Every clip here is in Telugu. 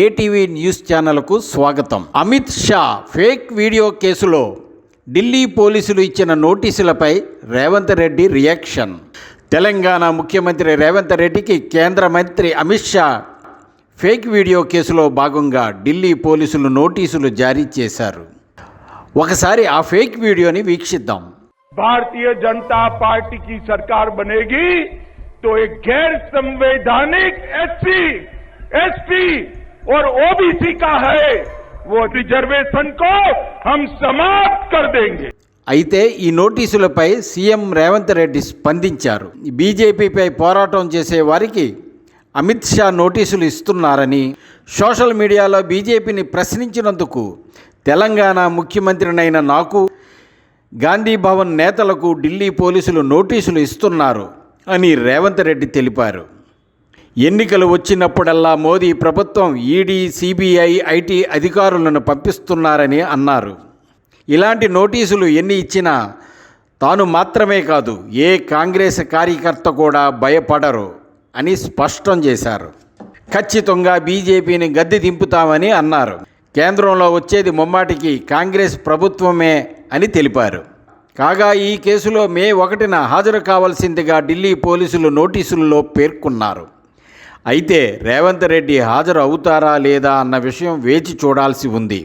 ఏటీవీ న్యూస్ ఛానల్కు స్వాగతం. అమిత్ షా ఫేక్ వీడియో కేసులో ఢిల్లీ పోలీసులు ఇచ్చిన నోటీసులపై రేవంత్ రెడ్డి రియాక్షన్. తెలంగాణ ముఖ్యమంత్రి రేవంత్ రెడ్డికి కేంద్ర మంత్రి అమిత్ షా ఫేక్ వీడియో కేసులో భాగంగా ఢిల్లీ పోలీసులు నోటీసులు జారీ చేశారు. ఒకసారి ఆ ఫేక్ వీడియోని వీక్షిద్దాం. భారతీయ జనతా పార్టీకి సర్కార్ బనేగి తో గైర్ సంవైధానిక్ ఎస్సీ और ओबीसी का है वो रिजर्वेशन को हम समाप्त कर देंगे అయితే ఈ నోటీసులపై సీఎం రేవంత్ రెడ్డి స్పందించారు బీజేపీపై పోరాటం చేసే వారికి అమిత్ షా నోటీసులు ఇస్తున్నారని సోషల్ మీడియాలో బీజేపీని ప్రశ్నించినందుకు తెలంగాణ ముఖ్యమంత్రినైన నాకు గాంధీ భవన్ నేతలకు ఢిల్లీ పోలీసులు నోటీసులు ఇస్తున్నారు అని రేవంత్ రెడ్డి తెలిపారు ఎన్నికలు వచ్చినప్పుడల్లా మోదీ ప్రభుత్వం ఈడీ సిబిఐ ఐటీ అధికారులను పంపిస్తున్నారని అన్నారు. ఇలాంటి నోటీసులు ఎన్ని ఇచ్చినా తాను మాత్రమే కాదు ఏ కాంగ్రెస్ కార్యకర్త కూడా భయపడరు అని స్పష్టం చేశారు. ఖచ్చితంగా బీజేపీని గద్దె దింపుతామని అన్నారు. కేంద్రంలో వచ్చేది ముమ్మాటికి కాంగ్రెస్ ప్రభుత్వమే అని తెలిపారు. కాగా ఈ కేసులో మే ఒకటిన హాజరు కావాల్సిందిగా ఢిల్లీ పోలీసులు నోటీసుల్లో పేర్కొన్నారు. అయితే రేవంత్ రెడ్డి హాజరు అవుతారా లేదా అన్న విషయం వేచి చూడాల్సి ఉంది.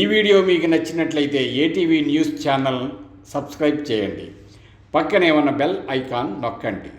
ఈ వీడియో మీకు నచ్చినట్లయితే ఏటీవీ న్యూస్ ఛానల్ సబ్స్క్రైబ్ చేయండి. పక్కనే ఉన్న బెల్ ఐకాన్ నొక్కండి.